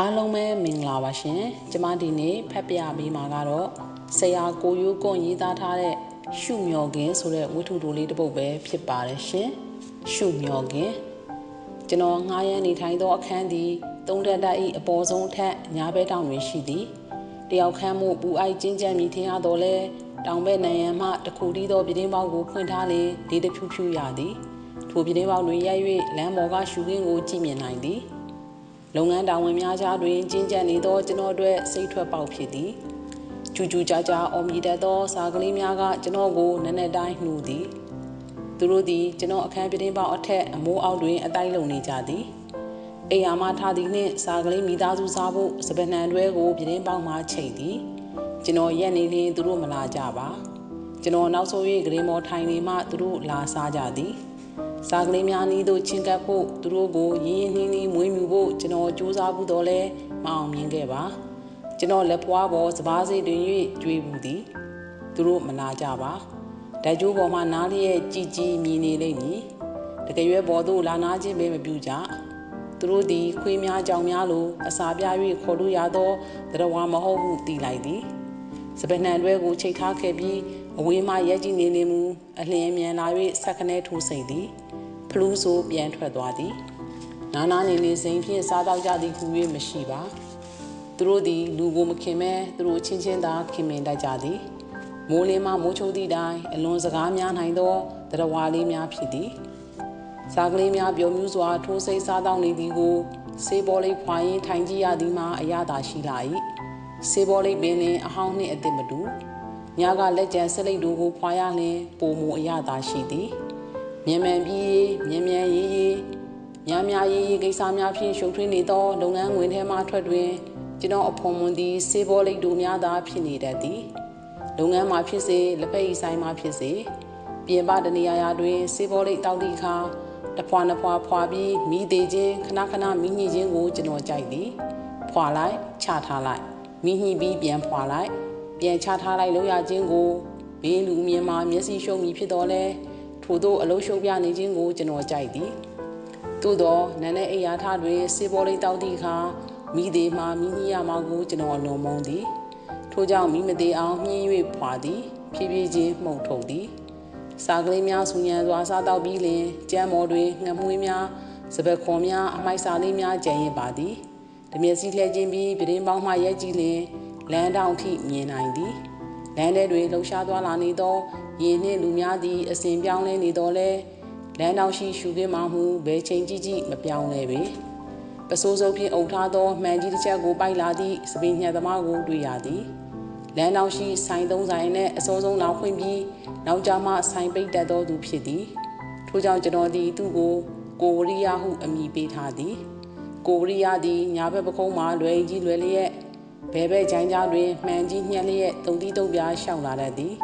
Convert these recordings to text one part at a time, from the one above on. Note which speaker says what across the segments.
Speaker 1: အားလုံးပဲမင်္ဂလာပါရှင်ကျမဒီနေ့ဖတ်ပြပေးမှာကတော့ဆရာကိုရိုးကွန်ရေးသားထားတဲ့ရှုမျော်ခင်းဆိုတဲ့ဝတ္ထုတိုလေးတစ်ပုဒ်ပဲဖြစ်ပါတယ်ရှင်ရှုမျော်ခင်းကျွန်တော်ငှားရမ်းနေထိုင်သောအခန်းသည်သုံးထပ်တိုက်၏အပေါ်ဆုံးထက်ညာဘက်တောင်တွင်ရှိသည်တယောက်ခန်းမှုပူအိုက်ကျဉ်းကျပ်မိထင်ရတော့လဲတောင်ဘက်နံရံမှတခုတည်းသောပြတင်းပေါက်ကိုဖွင့်ထားလေလေးတဖြူဖြူရသည်ထိုပြတင်းပေါက်တွင်ရိုက်၍လမ်းပေါ်ကရှုခင်းကိုကြည့်မြင်နိုင်သည် လုပ်ငန်းတာဝန်များကြားတွင်ကျဉ်းကျပ်နေသောကျွန်တော်တို့စိတ်ထွက်ပေါက်ဖြစ်သည်ကျူးကျူးကြာကြာအော်မြည်တတ်သောစာကလေးများကကျွန်တော်ကိုနက်နက်တိုင်းနှူသည်သူတို့သည်ကျွန်တော်အခန်းပြတင်းပေါက်အထက်အမိုးအောက်တွင်အတိုင်းလုံနေကြသည်အိယာမထားသည်နှင့်စာကလေးမိသားစုစားဖို့စပနံတွဲကိုပြတင်းပေါက်မှချိတ်သည်ကျွန်တော်ရက်နေလင်းသူတို့မလာကြပါကျွန်တော်နောက်ဆုံး၍ဂရင်းမော်ထိုင်နေမှသူတို့လာစားကြသည် စာကလေးများနီးသို့ချင်းကပ်ဖို့သူတို့ကိုရင်းရင်းနှီးနှီးမွေးမြူဖို့ကျွန်တော်စူးစမ်းမှုတော့လဲမအောင်မြင်ခဲ့ပါကျွန်တော်လက်ဖွားပေါ်စပားစိတ်တွင်၍ကြွေးဘူးသည်သူတို့မနာကြပါဓာတ်ကြိုးပေါ်မှာနားလျက်ကြည်ကြည်မြည်နေလိမ့်မည်တကယ်ရွယ်ပေါ်သို့လာနာခြင်းပဲမပြုကြသူတို့သည်ခွေးများကြောင်များလိုအစာပြ၍ခေါ်လို့ရသောတရဝါမဟုတ်ဟုသိလိုက်သည်စပနံတွဲကိုချိတ်ထားခဲ့ပြီးအဝေးမှရက်ကြည့်နေနေမူအလျင်မြန်လာ၍ဆက်ခနဲထိုးစိတ်သည် ဖလူးဆိုပြန်ထွက်သွားသည်နာနာနေနေစိန်ဖြင့်စားတော့ကြသည်ဟူ၍မရှိပါသူတို့သည်လူကိုမခင်မဲသူတို့ချင်းချင်းသာခင်မင်တတ်ကြသည်မိုးလင်းမှမိုးချုပ်သည့်တိုင်အလွန်စကားများနိုင်သောတရဝါလေးများဖြစ်သည်စားကလေးများပျော်မြူးစွာထိုးစိတ်စားတော့နေသည်ကိုစေးဘောလေးဖွာရင်ထိုင်ကြည့်ရသည်မှာအရသာရှိလာ၏စေးဘောလေးပင်လင်အဟောင်းနှင့်အသစ်မတူညကလက်ကျန်ဆက်လိပ်တို့ကိုဖွာရလျင်ပုံမူအရသာရှိသည် မြန်မြန်ပြီးမြန်မြန်ရေးရေးများများရေးရေးကိစ္စများဖြင့်ရှုပ်ထွေးနေသောလုပ်ငန်းဝင်ထဲမှထွက်တွင်ကျွန်တော်အဖော်မွန်သည်စေဘောလိတ်တို့များသာဖြစ်နေတတ်သည်လုပ်ငန်းမှာဖြစ်စေလက်ဖက်ရည်ဆိုင်မှာဖြစ်စေပြင်ပတနေရာရာတွင်စေဘောလိတ်တောက်သည့်အခါတဖွာနဖွာဖွာပြီးမိသေးခြင်းခဏခဏမိညှိခြင်းကိုကျွန်တော်ကြိုက်သည်ဖွာလိုက်ချထားလိုက်မိညှိပြီးပြန်ဖွာလိုက်ပြန်ချထားလိုက်လို့ရခြင်းကိုဘေးလူမြင်မှာမျက်စိရှုံမိဖြစ်တော်လဲ ထို့သောအလုံးရှုံပြနေခြင်းကိုကျွန်တော်ကြိုက်သည်သို့သောနန်းတဲ့အိယာထတွင်စေဘောလေးတောက်သည့်အခါမိသေးမှမိညိရမှာကိုကျွန်တော်အလွန်မုန်းသည်ထို့ကြောင့်မိမသေးအောင်မြင်း၍ဖွာသည်ဖြည်းဖြည်းချင်းမှုန်ထုတ်သည်စာကလေးများဆူညံစွာစားတော့ပြီးလင်ကြမ်းမော်တွင်ငမွေးများစပက်ခွန်များအမိုက်စာလေးများကျန်ရင်ပါသည်တမျက်စိလှည့်ခြင်းပြီးပြင်းပေါင်းမှရဲကြည့်လင်လမ်းတောင်ထိမြင်နိုင်သည်လမ်းထဲတွင်လှုပ်ရှားသွားလာနေသော ရင်နှင့်လူများသည်အစဉ်ပြောင်းလဲနေတော်လဲလမ်းတောင်ရှိရှုခင်းမှမူဘယ်ချိန်ကြည့်ကြည့်မပြောင်းလဲပေပစိုးစိုးဖြင့်အုပ်ထားသောမှန်ကြီးတစ်ချက်ကိုပိုက်လာသည့်စပင်းညက်သမားကိုတွေ့ရသည်လမ်းတောင်ရှိဆိုင်သုံးဆိုင်နဲ့အစိုးဆုံးနောက်ဖွင့်ပြီးနောက်ကြမှဆိုင်ပိတ်တတ်သောသူဖြစ်သည်ထို့ကြောင့်ကျွန်တော်သည်သူ့ကိုကိုဝရိယဟုအမည်ပေးထားသည်ကိုဝရိယသည်ညာဘက်ပခုံးမှာလွယ်ကြီးလွယ်လျက်ဘဲဘဲချိုင်းကြားတွင်မှန်ကြီးညှက်လျက်တုံတီးတုံပြားရှောက်လာတတ်သည်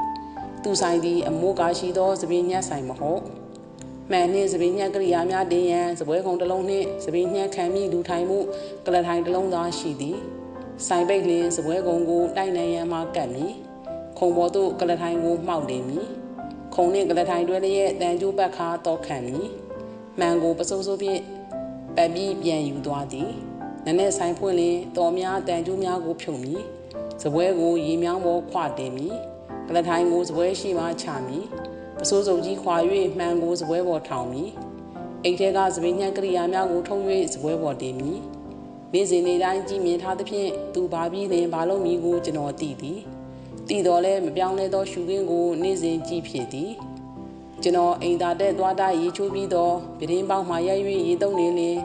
Speaker 1: သူဆိုင်သည်အမိုးကားရှိသောသပင်းညက်ဆိုင်မဟုတ်မှန်နှင့်သပင်းညက်ကရိယာများတင်ရန်စပွဲကုံတစ်လုံးနှင့်သပင်းညက်ခံမိလူထိုင်မှုကလထိုင်တစ်လုံးသာရှိသည်ဆိုင်ပိတ်လင်းစပွဲကုံကိုတိုက်နိုင်ရန်မှကတ်မည်ခုံပေါ်သို့ကလထိုင်ကိုမှောက်တင်မည်ခုံနှင့်ကလထိုင်တွဲလျက်တန်ကျိုးပတ်ခါတော့ခံမည်မှန်ကိုပစိုးစိုးဖြင့်ပတ်ပြီးပြန်ယူသွားသည်နနဲ့ဆိုင်ဖွင့်လင်တော်များတန်ကျိုးများကိုဖြုတ်မည်စပွဲကိုရေမြောင်းပေါ်ခွတင်မည်က လထိုင်ကိုစပွဲရှိမှချမည်ပစိုးစုံကြီးခွာ၍မှန်ကိုစပွဲပေါ်ထောင်မည်အိတ်ထဲကစပင်းညက်ကရိယာများကိုထုံ၍စပွဲပေါ်တင်မည်နေ့စဉ်နေ့တိုင်းကြည်မြင်ထားသဖြင့်သူဘာပြီးလင်ဘာလို့မည်ကိုကျွန်တော်သိသည်သိတော်လဲမပြောင်းလဲသောရှုခင်းကိုနေ့စဉ်ကြည့်ဖြစ်သည်ကျွန်တော်အိမ်သာတဲ့သွားတာရေချိုးပြီးတော့ပြတင်းပေါက်မှရိုက်၍ရေတုံနေလင်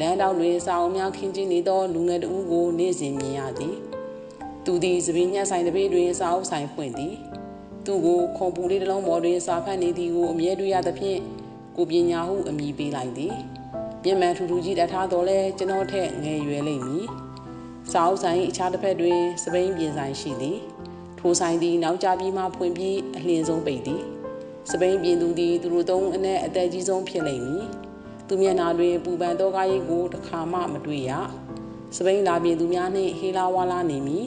Speaker 1: လမ်းတောက်တွင်စာအုပ်များခင်းကျင်းနေသောလူငယ်တဦးကိုနေ့စဉ်မြင်ရသည် သူသည်စပင်းညက်ဆိုင်တစ်ပေတွင်စာအုပ်ဆိုင်ဖွင့်သည်သူ့ကိုခုံပူလေးတစ်လုံးပေါ်တွင်စာဖတ်နေသည်ကိုအမြဲတွေ့ရသဖြင့်ကိုပညာဟုအမည်ပေးလိုက်သည်မျက်မှန်ထူထူကြီးတထားတော်လဲကျွန်တော်ထက်ငယ်ရွယ်လိမ့်မည်စာအုပ်ဆိုင်အခြားတစ်ဖက်တွင်စပိန်ပြင်ဆိုင်ရှိသည်ထိုဆိုင်သည်နောက်ကျပြီးမှဖွင့်ပြီးအလင်းဆုံးပိတ်သည်စပိန်ပြင်သူသည်သူတို့သုံးအနက်အသက်ကြီးဆုံးဖြစ်လိမ့်မည်သူမျက်နှာတွင်ပူပန်သောကားရိပ်ကိုတစ်ခါမှမတွေ့ရစပိန်လာပြင်သူများနှင့်ဟေလာဝါလာနေမည်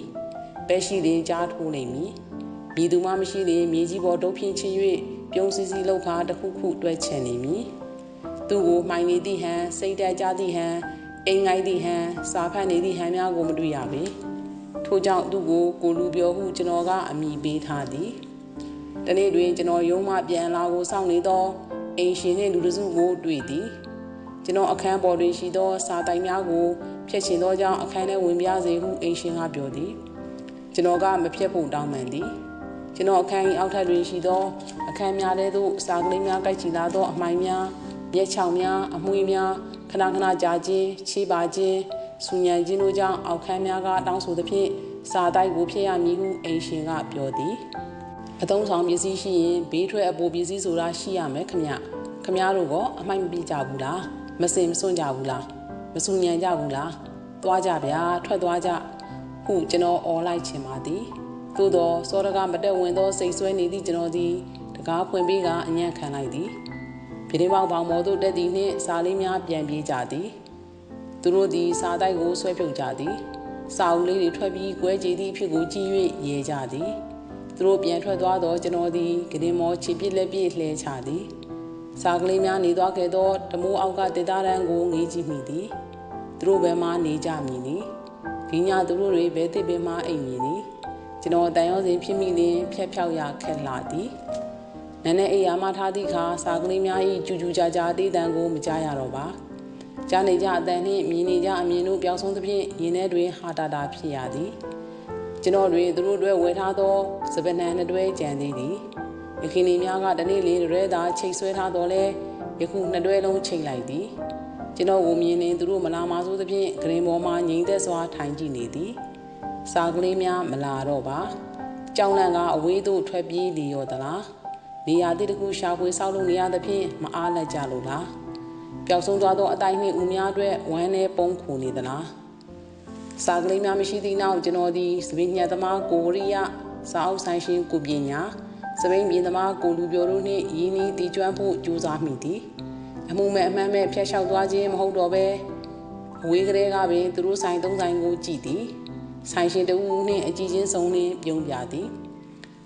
Speaker 1: ပဲရှိလင်ကြားထိုးနေမည်မြည်သူမှမရှိလင်မြေကြီးပေါ်တုပ်ဖြင်းချင်း၍ပြုံးစည်းစည်းလောက်ခါတစ်ခုခုတွဲချင်နေမည်သူ့ကိုမှိုင်နေသည့်ဟန်စိတ်တက်ကြသည့်ဟန်အိမ်ငိုင်းသည့်ဟန်စာဖတ်နေသည့်ဟန်များကိုမတွေ့ရပေထို့ကြောင့်သူ့ကိုကိုလူပြောဟုကျွန်တော်ကအမိပေးထားသည်တနေ့တွင်ကျွန်တော်ရုံးမှပြန်လာကိုစောင့်နေသောအိမ်ရှင်နှင့်လူတစုကိုတွေ့သည်ကျွန်တော်အခန်းပေါ်တွင်ရှိသောစာတိုင်များကိုဖျက်ချင်သောကြောင့်အခန်းထဲဝင်ပြစေဟုအိမ်ရှင်ကပြောသည် ကျွန်တော်ကမဖျက်ဖို့တောင်းပန်သည်ကျွန်တော်အခန်း၏အောက်ထပ်တွင်ရှိသောအခန်းများထဲသို့စာကလေးများကိုက်ချီလာသောအမိုင်များမျက်ချောင်များအမွှေးများခဏခဏကြာခြင်းချေးပါခြင်းဆူညံခြင်းတို့ကြောင့်အောက်ခန်းများကတောင်းဆိုသဖြင့်စာတိုက်ကိုဖြစ်ရမည်ဟုအိမ်ရှင်ကပြောသည်အသုံးဆောင်ပစ္စည်းရှိရင်ဘေးထွက်အပိုပစ္စည်းဆိုတာရှိရမယ်ခမခမတို့ကအမိုက်မပြကြဘူးလားမစင်မစွန့်ကြဘူးလားမဆူညံကြဘူးလားသွားကြဗျာထွက်သွားကြ ဟုကျွန်တော်អော်လိုက်ချင်ပါသည်သို့သောစောရကမတက်ဝင်သောစိတ်ဆွဲနေသည့်ကျွန်တော်သည်တကားဖွင့်ပေးကအညံ့ခံလိုက်သည်ပြတင်းပေါက်ပေါင်မော်သို့တက်သည်နှင့်စာလေးများပြန်ပြေးကြသည်သူတို့သည်စာတိုက်ကိုဆွဲဖြုတ်ကြသည်စာအုပ်လေးတွေထွက်ပြီးကွဲကြည်သည့်ဖြစ်ကိုကြည့်၍ရေကြသည်သူတို့ပြန်ထွက်သွားတော့ကျွန်တော်သည်ကရင်မောခြေပြစ်လက်ပြည့်လှဲချသည်စာကလေးများနေသွားခဲ့သောတမိုးအောက်ကတေတာရန်ကိုငေးကြည့်မိသည်သူတို့ဘယ်မှနေကြမည်နည်း ဒီညသူတို့တွေဘယ်တစ်ပင်မှအိမ်မည်နည်းကျွန်တော်တန်ရောစဉ်ဖြစ်မိလင်ဖြက်ဖြောက်ရခက်လာသည်နန်းနဲ့အိယာမထားသည့်အခါစာကလေးများ၏ကြူကြူကြာကြာတေးတန်ကိုမကြားရတော့ပါကြားနေကြအတန်နှင့်မြင်နေကြအမြင်တို့ပြောင်းဆုံးသဖြင့်ရင်ထဲတွင်ဟာတာတာဖြစ်ရသည်ကျွန်တော်တွေသူတို့တွေဝယ်ထားသောစပနံနှစ်တွဲကြံသေးသည်ယခင်နေများကတနေ့လေးရဲသာချိတ်ဆွဲထားတော့လဲယခုနှစ်တွဲလုံးချိန်လိုက်သည် ကျွန်တော်ကိုမြင်နေသူတို့မလာမဆိုးသဖြင့်ဂရင်ပေါ်မှာငိမ့်သက်စွာထိုင်ကြည့်နေသည်စာကလေးများမလာတော့ပါကြောင်လန့်ကအဝေးသို့ထွက်ပြေးလီရောသလားနေရာတိတခုရှာဖွေဆောက်လုပ်နေရသဖြင့်မအားလက်ကြလို့လားပျောက်ဆုံးသွားသောအတိုင်းနှင့်ဦးများအတွက်ဝမ်းနဲ့ပုံခုနေသလားစာကလေးများမရှိသည့်နောက်ကျွန်တော်သည်စပင်းညက်သမားကိုရီးယားစာအုပ်ဆိုင်ရှင်ကိုပညာစပိန်ပြည်သမားကိုလူပြိုတို့နှင့်ရင်းနှီးတည်ကျွမ်းဖို့ကြိုးစားမိသည် အမှုမဲ့အမှန်မဲ့ဖျက်လျှောက်သွားခြင်းမဟုတ်တော့ပဲအဝေးကလေးကပင်သူတို့ဆိုင်သုံးဆိုင်ကိုကြည့်သည်ဆိုင်ရှင်တဦးနှင့်အကြည့်ချင်းဆုံးနှင့်ပြုံးပြသည်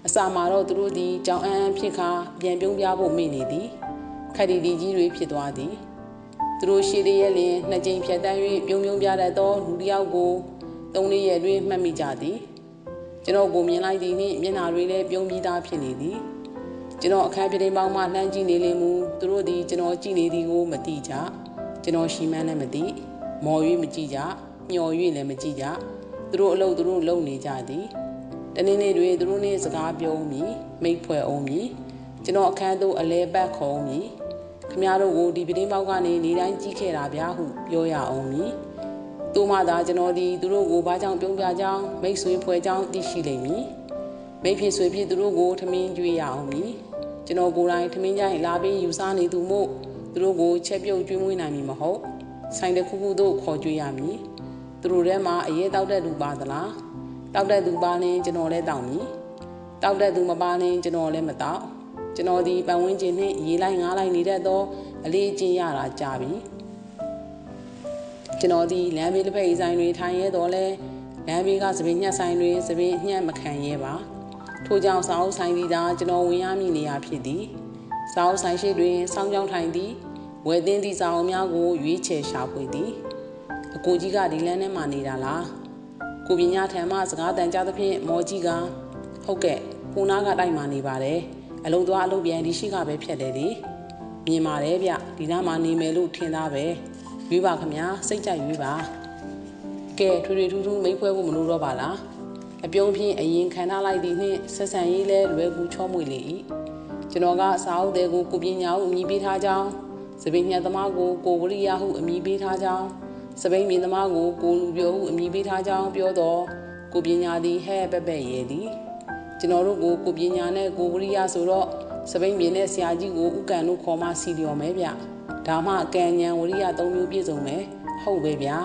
Speaker 1: အစာမှာတော့သူတို့သည်ကြောင်အန်းအန်းဖြစ်ခါပြန်ပြုံးပြဖို့မိနေသည်ခက်တီတီကြီးတွေဖြစ်သွားသည်သူတို့ရှိသေးရဲ့လင်နှစ်ကြိမ်ဖြတ်တန်း၍ပြုံးပြုံးပြတတ်သောလူတစ်ယောက်ကိုသုံးလေးရက်တွင်မှတ်မိကြသည်ကျွန်တော်ကိုမြင်လိုက်သည်နှင့်မျက်နှာတွေလည်းပြုံးပြီးသားဖြစ်နေသည် ကျွန်တော်အခန်းပြတင်းပေါင်းမှလှမ်းကြည့်နေလေမူသူတို့သည်ကျွန်တော်ကြည့်နေသည်ကိုမသိကြကျွန်တော်ရှိမှန်းလည်းမသိမော်၍မကြည့်ကြမျော်၍လည်းမကြည့်ကြသူတို့အလုပ်သူတို့လုပ်နေကြသည်တနေ့နေ့တွေသူတို့နဲ့စကားပြောမည်မိတ်ဖွဲ့အောင်မည်ကျွန်တော်အခန်းသို့အလဲပတ်ခေါ်မည်ခမရတို့ကိုဒီပြတင်းပေါက်ကနေနေတိုင်းကြည့်ခဲ့တာဗျာဟုပြောရအောင်မည်သူမှသာကျွန်တော်ဒီသူတို့ကိုဘာကြောင့်ပြုံးပြကြောင်းမိတ်ဆွေဖွဲ့ကြောင်းသိရှိလိမ့်မည်မိတ်ဖြစ်ဆွေဖြစ်သူတို့ကိုထမင်းကျွေးရအောင်မည် ကျွန်တော်ကိုယ်တိုင်ထမင်းကြိုင်လာပြီးယူစားနေသူမို့သူတို့ကိုချက်ပြုတ်ကျွေးမွေးနိုင်မည်မဟုတ်ဆိုင်တစ်ခုခုသို့ခေါ်ကျွေးရမည်သူတို့ထဲမှာအရေးတောက်တဲ့လူပါသလားတောက်တဲ့သူပါရင်ကျွန်တော်လည်းတောက်မည်တောက်တဲ့သူမပါရင်ကျွန်တော်လည်းမတောက်ကျွန်တော်ဒီပတ်ဝန်းကျင်နဲ့ရေးလိုက်ငားလိုက်နေတတ်သောအလေးအကျင့်ရတာကြာပြီကျွန်တော်ဒီလမ်းဘေးတစ်ဖက်ဆိုင်တွေထိုင်ရဲတော့လဲလမ်းဘေးကစပင်းညက်ဆိုင်တွေစပင်းညက်မခံရဲပါ ထို့ကြောင့်စာအုပ်ဆိုင်သည်သာကျွန်တော်ဝင်ရမည့်နေရာဖြစ်သည်စာအုပ်ဆိုင်ရှိတွင်စောင်းကြောင်းထိုင်သည်ဝယ်သိမ်းသည့်စာအုပ်များကိုရွေးချယ်ရှာဖွေသည်အကိုကြီးကဒီလမ်းထဲမှာနေတာလားကိုပညာထံမှစကားတန်ကြသဖြင့်မော်ကြီးကဟုတ်ကဲ့ကိုနာကတိုက်မှာနေပါတယ်အလုံးသွားအလုံးပြန်ဒီရှိကပဲဖြတ်တယ်လေမြင်ပါတယ်ဗျဒီနားမှာနေမယ်လို့ထင်သားပဲရွေးပါခမညာစိတ်ကြိုက်ရွေးပါကဲထွေထွေထူးထူးမိတ်ဖွဲဖို့မလို့တော့ပါလား အပြုံးဖြင့်အရင်ခံထားလိုက်သည်နှင့်ဆက်ဆံရေးလဲလွယ်ကူချောမွေလေ၏ကျွန်တော်ကစာအုပ်တွေကိုကိုပညာဟုအမည်ပေးထားကြောင်းစပင်းညက်သမားကိုကိုဝရိယဟုအမည်ပေးထားကြောင်းစပိန်မြင်သမားကိုကိုလူပြောဟုအမည်ပေးထားကြောင်းပြောတော့ကိုပညာသည်ဟဲ့ပက်ပက်ရဲသည်ကျွန်တော်တို့ကိုကိုပညာနဲ့ကိုဝရိယဆိုတော့စပိန်မြင်တဲ့ဆရာကြီးကိုဥကန်တို့ခေါ်မှစီလျော်မယ်ဗျဒါမှကံဉဏ်ဝရိယသုံးမျိုးပြည့်စုံမယ်ဟုတ်ပဲဗျာ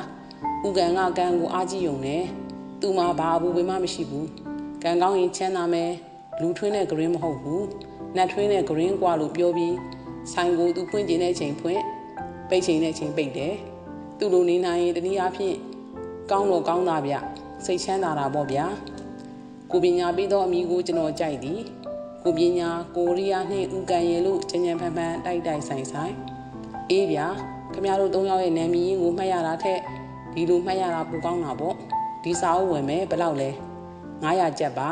Speaker 1: ဥကန်ကကံကိုအားကြီးုံနဲ့ သူမှဘာဘူးပဲမှမရှိဘူးကံကောင်းရင်ချမ်းသာမယ်လူထွင်းတဲ့ဂရင်းမဟုတ်ဘူးနတ်ထွင်းတဲ့ဂရင်းกว่าလို့ပြောပြီးဆိုင်ကိုသူဖွင့်ကျင်တဲ့ချိန်ဖွင့်ပိတ်ချိန်တဲ့ချိန်ပိတ်တယ်သူ့လိုနေနိုင်ရင်တနည်းအားဖြင့်ကောင်းတော့ကောင်းတာဗျစိတ်ချမ်းသာတာပေါ့ဗျာကိုပညာပြီးသောအမိကိုကျွန်တော်ကြိုက်သည်ကိုပညာကိုရီးယားနှင့်ဥကန်ရည်လို့ချင်ချင်ဖန်ဖန်တိုက်တိုက်ဆိုင်ဆိုင်အေးဗျာ ခမရတို့၃ယောက်ရဲ့နာမည်ရင်းကိုမှတ်ရတာထက်ဒီလိုမှတ်ရတာပိုကောင်းတာပေါ့ ဒီစာအုပ်ဝယ်မယ်ဘယ်လောက်လဲ900ကျပ်ပါ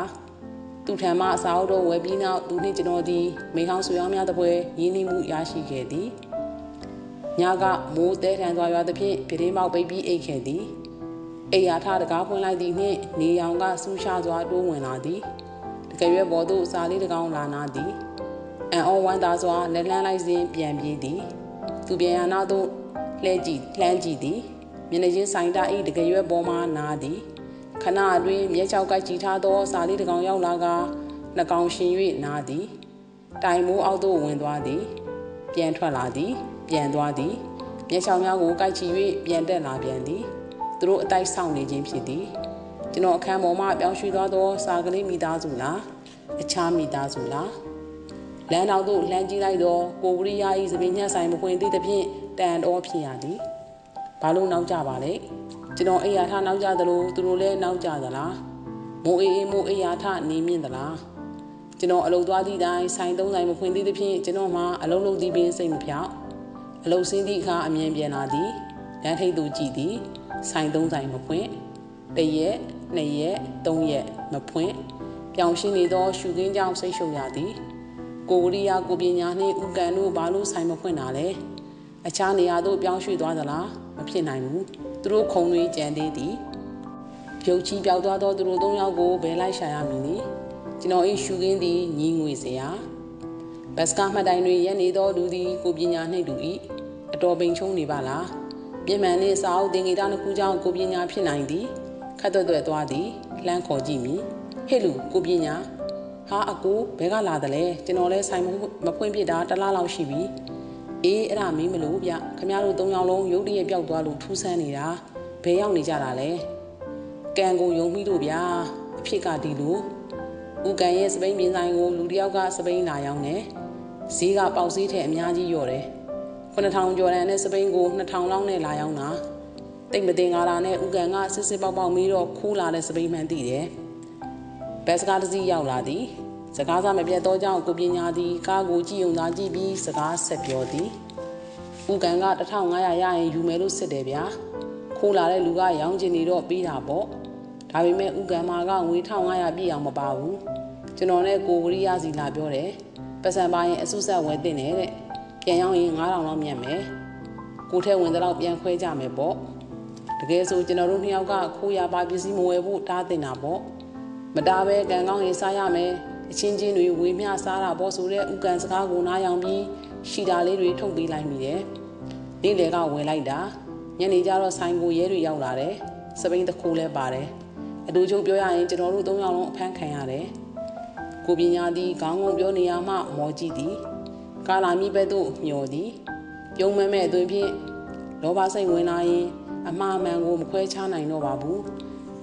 Speaker 1: သူထံမှအစာအုပ်တော့ဝယ်ပြီးနောက်သူနှင့်ကျွန်တော်သည်မိဟောင်းဆွေအောင်များသပွဲရင်းနှီးမှုရရှိခဲ့သည်ညကမိုးတဲထန်သွားရွာသဖြင့်ပြတင်းပေါက်ပိတ်ပြီးအိတ်ခဲ့သည်အိယာထတကားဖွင့်လိုက်သည်နှင့်နေရောင်ကဆူရှာစွာတိုးဝင်လာသည်တကယ်ရွယ်ပေါ်သို့စာလေးတစ်ကောင်လာနာသည်အန်အောဝမ်းသာစွာလက်လန်းလိုက်စဉ်ပြန်ပြေးသည်သူပြန်ရနာသို့လှဲကြည့်လှမ်းကြည့်သည် မျက်နှာချင်းဆိုင်တာဤတကယ်ရွယ်ပေါ်မှနာသည်ခဏအတွင်းမျက်ချောက်ကကြည်ထားသောစာလေးတစ်ကောင်ရောက်လာကနှကောင်ရှင်၍နာသည်တိုင်မိုးအောက်သို့ဝင်သွားသည် ပြန်ထွက်လာသည် ပြန်သွားသည်မျက်ချောင်များကိုကိုက်ချီ၍ပြန်တက်လာပြန်သည်သူတို့အတိုက်ဆောင်နေခြင်းဖြစ်သည်ကျွန်တော်အခန်းပေါ်မှပြောင်းရွှေ့သွားသောစာကလေးမိသားစုလားအခြားမိသားစုလားလမ်းတော်သို့လှမ်းကြည့်လိုက်တော့ကိုဝရိယ၏သပင်ညှက်ဆိုင်မပွင့်သေးသဖြင့်တန်တော်ဖြစ်ရသည် ဘာလို့နောက်ကြပါလဲကျွန်တော်အိယာထနောက်ကြသလိုသူတို့လည်းနောက်ကြသလားမိုးအေးအေးမိုးအိယာထနေမြင့်သလားကျွန်တော်အလုပ်သွားသည့်တိုင်ဆိုင်သုံးဆိုင်မဖွင့်သေးသဖြင့်ကျွန်တော်မှအလုပ်လုပ်သည်ပင်စိတ်မဖြောက်အလုပ်ဆင်းသည့်အခါအမြင်ပြန်လာသည်လမ်းထိပ်သို့ကြည့်သည်ဆိုင်သုံးဆိုင်မဖွင့်တရက်နှစ်ရက်သုံးရက်မဖွင့်ပြောင်ရှင်းနေသောရှုခင်းကြောင့်စိတ်ရှုပ်ရသည်ကိုဝရိယကိုပညာနှင့်ဥကန်တို့ဘာလို့ဆိုင်မဖွင့်တာလဲ အခြားနေရာသို့ပြောင်းရွှေ့သွားသလားမဖြစ်နိုင်ဘူးသူတို့ခုံတွေကြံသေးသည်ပြုတ်ချီပြောက်သွားသောသူတို့သုံးယောက်ကိုဘယ်လိုက်ရှာရမည်နည်းကျွန်တော်၏ရှုခင်းသည်ညီငွေစရာဘတ်စကားမှတ်တိုင်တွင်ရက်နေသောလူသည်ကိုပညာနှင့်တူ၏အတော်ပိန်ချုံနေပါလားပြင်မှန်နှင့်စာအုပ်တင်ဂီတာနှစ်ခုကြောင့်ကိုပညာဖြစ်နိုင်သည်ခတ်သွက်သွက်သွားသည်လှမ်းခေါ်ကြည့်မည်ဟဲ့လူကိုပညာဟာအကိုဘဲကလာတယ်လဲကျွန်တော်လဲဆိုင်မဖွင့်ပြတာတလားလောက်ရှိပြီ အေးအဲ့ဒါမင်းမလို့ဗျခမရတို့၃ယောက်လုံးရုတ်တရက်ပျောက်သွားလို့ထူးဆန်းနေတာဘယ်ရောက်နေကြတာလဲကံကိုယုံမိလို့ဗျာအဖြစ်ကဒီလိုဦးကန်ရဲ့စပိန်ပြင်ဆိုင်ကိုလူတယောက်ကစပိန်လာရောက်နေဈေးကပေါက်ဈေးထက်အများကြီးလျော့တယ်9000ကျော်တန်နဲ့စပိန်ကို2000လောက်နဲ့လာရောက်တာတိတ်မတင်ကားတာနဲ့ဥကန်ကစစ်စစ်ပေါက်ပေါက်မီးတော့ခိုးလာတဲ့စပိန်မှန်သိတယ်ဘက်စကားတစ်စီးရောက်လာသည် စကားစားမပြတ်သောကြောင့်ကိုပညာသည်ကားကိုကြည့်ုံသာကြည့်ပြီးစကားဆက်ပြောသည်ဥကန်က1500ရရင်ယူမယ်လို့စစ်တယ်ဗျာခိုးလာတဲ့လူကရောင်းချင်နေတော့ပေးတာပေါ့ဒါပေမဲ့ဥကန်မာကငွေ1500ပြည့်အောင်မပါဘူးကျွန်တော်နဲ့ကိုဝရိယစီလာပြောတယ်ပတ်စံပါရင်အဆုဆက်ဝယ်တင်တယ်တဲ့ပြန်ရောက်ရင်9000လောက်မြတ်မယ်ကိုထဲဝင်တော့ပြန်ခွဲကြမယ်ပေါ့တကယ်ဆိုကျွန်တော်တို့နှစ်ယောက်ကခိုးရပါပစ္စည်းမဝယ်ဖို့တားတင်တာပေါ့မတားပဲကံကောင်းရင်စားရမယ် အချင်းချင်းတွေဝေမျှစားတာပေါ့ဆိုတဲ့ဥကန်စကားကိုနားယောင်ပြီးရှီတာလေးတွေထုတ်ပေးလိုက်မိတယ်နေ့လေကဝယ်လိုက်တာညနေကျတော့ဆိုင်ကိုရဲတွေရောက်လာတယ်စပိန်တစ်ခုလဲပါတယ်အတူချုပ်ပြောရရင်ကျွန်တော်တို့၃ယောက်လုံးအဖမ်းခံရတယ်ကိုပညာသည်ခေါင်းငုံပြောနေရမှမောကြည့်သည်ကာလာမိဘက်သို့မျောသည်ပြုံးမဲမဲ့အတွင်ဖြင့်လောဘစိတ်ဝင်လာရင်အမှားမှန်ကိုမခွဲခြားနိုင်တော့ပါဘူး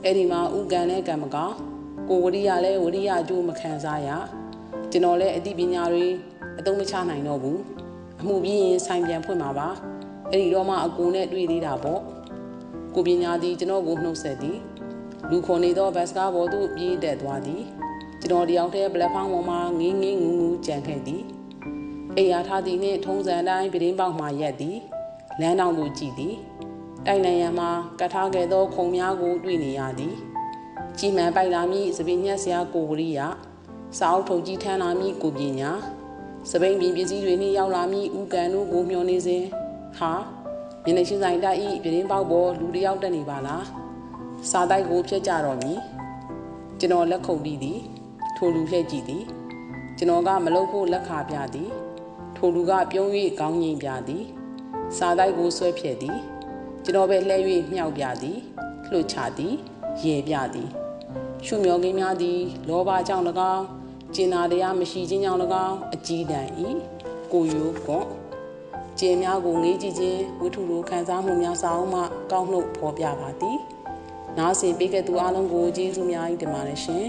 Speaker 1: အဲ့ဒီမှာဥကန်နဲ့ကံမကောင်း ကိုဝရိယလည်းဝရိယအကျိုးမခံစားရကျွန်တော်လည်းအသိပညာတွေအသုံးမချနိုင်တော့ဘူးအမှုပြီးရင်ဆိုင်ပြန်ဖွင့်မှာပါအဲ့ဒီတော့မှအကူနဲ့တွေ့သေးတာပေါ့ကိုပညာသည်ကျွန်တော်ကိုနှုတ်ဆက်သည်လူခွန်နေသောဘတ်စကားဘော်သို့ပြေးတက်သွားသည်ကျွန်တော်တယောက်တည်းပလက်ဖောင်းပေါ်မှာငင်းငင်းငူးငူးကြံခဲ့သည်အိယာထားသည်နှင့်ထုံးစံတိုင်းပြတင်းပေါက်မှရက်သည်လမ်းတောင်သို့ကြည့်သည်တိုက်နိုင်ရန်မှာကတ်ထားခဲ့သောခုံများကိုတွေ့နေရသည် ကြည်မှန်ပိုက်လာမည်စပင်ညက်စရာကိုဝရိယစာအုပ်ထုတ်ကြီးထမ်းလာမည်ကိုပညာစပိန်ပြင်ပစ္စည်းတွေနှင့်ရောက်လာမည်ဥကန်တို့ကိုမျှော်နေစဉ်ဟာမျက်နှာချင်းဆိုင်တိုက်ဤပြတင်းပေါက်ပေါ်လူတယောက်တက်နေပါလားစာတိုက်ကိုဖျက်ကြတော့မည်ကျွန်တော်လက်ခုပ်ပြီးသည်ထိုလူလှည့်ကြည့်သည်ကျွန်တော်ကမလုပ်ဖို့လက်ခါပြသည်ထိုလူကပြုံး၍ခေါင်းငိမ်ပြသည်စာတိုက်ကိုဆွဲဖြက်သည်ကျွန်တော်ပဲလှဲ၍မြောက်ပြသည်လှုပ်ချသည်ရေပြသည် ရှုမျောကင်းများသည် လောဘကြောင့်၎င်းကျင်နာတရားမရှိခြင်းကြောင့်၎င်းအကြီးတန်းဤကိုယိုကွန်ကျင်များကိုငေးကြည့်ခြင်းဝိထုလိုခံစားမှုများစာအုပ်မှကောင်းနှုတ်ဖော်ပြပါသည်နားဆင်ပေးခဲ့သူအလုံးကိုကျေးဇူးများတင်ပါတယ်ရှင်